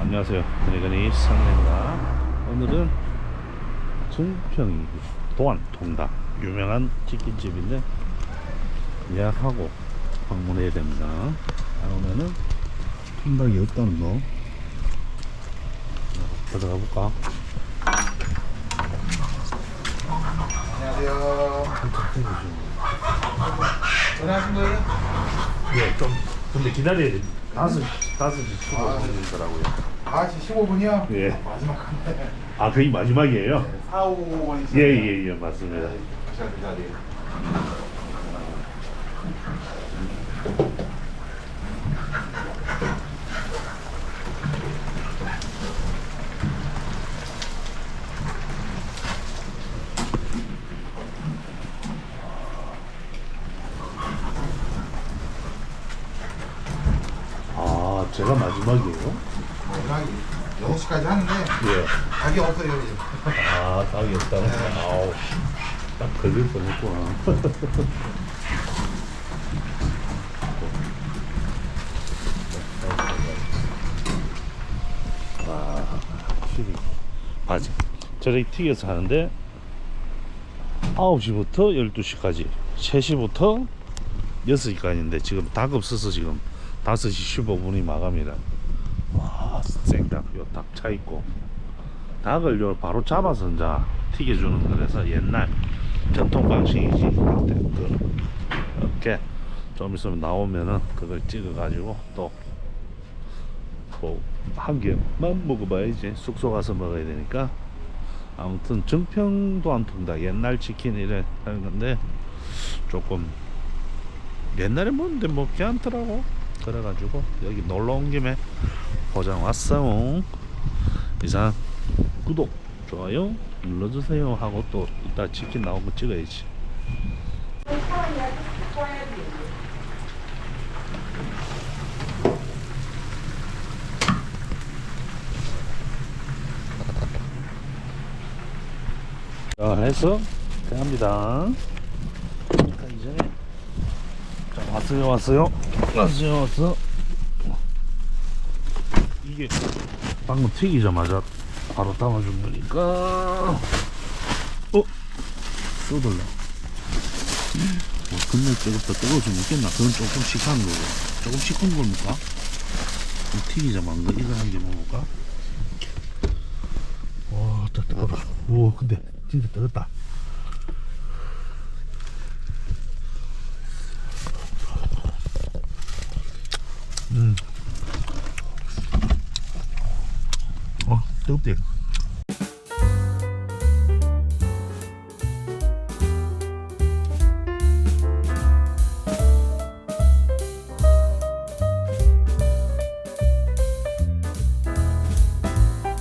안녕하세요. 드래곤이 상래입니다. 오늘은 증평이 도안 통닭 유명한 치킨집인데 예약하고 방문해야 됩니다. 안 오면은 통닭이 없다는 거. 들어가 볼까? 안녕하세요. 전화하신 거예요? 예, 좀 근데 기다려야 돼. 다 섯 다섯 시 출발하더라고요. 아시 15분이요? 예. 마지막 한데. 아, 그게 마지막이에요? 4, 5원이시죠? 예, 예, 예, 맞습니다. 시간 그 자리에. 아, 제가 마지막이에요? 마지막이 6시까지 하는데 예. 가게 없어요. 이제. 아, 딱이 없다는 거. 아우, 딱 걸릴 뻔했구나. 아, 확실히. 바지. 저렇게 튀겨서 하는데, 9시부터 12시까지, 3시부터 6시까지인데, 지금 닭 없어서 지금 5시 15분이 마감이라. 와, 생닭, 요닭 차있고. 닭을 요 바로 잡아서 이제 튀겨주는 거라서 옛날 전통 방식이지. 그 이렇게 좀 있으면 나오면은 그걸 찍어 가지고 또 뭐 한 개만 먹어봐야지 숙소 가서 먹어야 되니까 아무튼 정평도 안 통다 옛날 치킨 이래 하는 건데 조금 옛날에 먹는데 뭐 괜찮더라고 그래가지고 여기 놀러 온 김에 포장 왔어 이상 구독, 좋아요 눌러주세요 하고 또 이따 치킨 나온 거 찍어야지. 자, 해서 갑니다. 자, 이전에 자, 왔어요, 왔어요, 왔어요, 왔어. 이게 방금 튀기자마자 바로 담아준 거니까 어? 쏟을라 뭐 근데 뜨겁다 뜨거워지면 있겠나 그건 조금 식한 거고 조금 식은 겁니까? 그럼 튀기자마자 거 이거 한 개 먹어볼까? 와 따- 뜨거워 오 근데 진짜 뜨겁다 음. 어 뜨겁대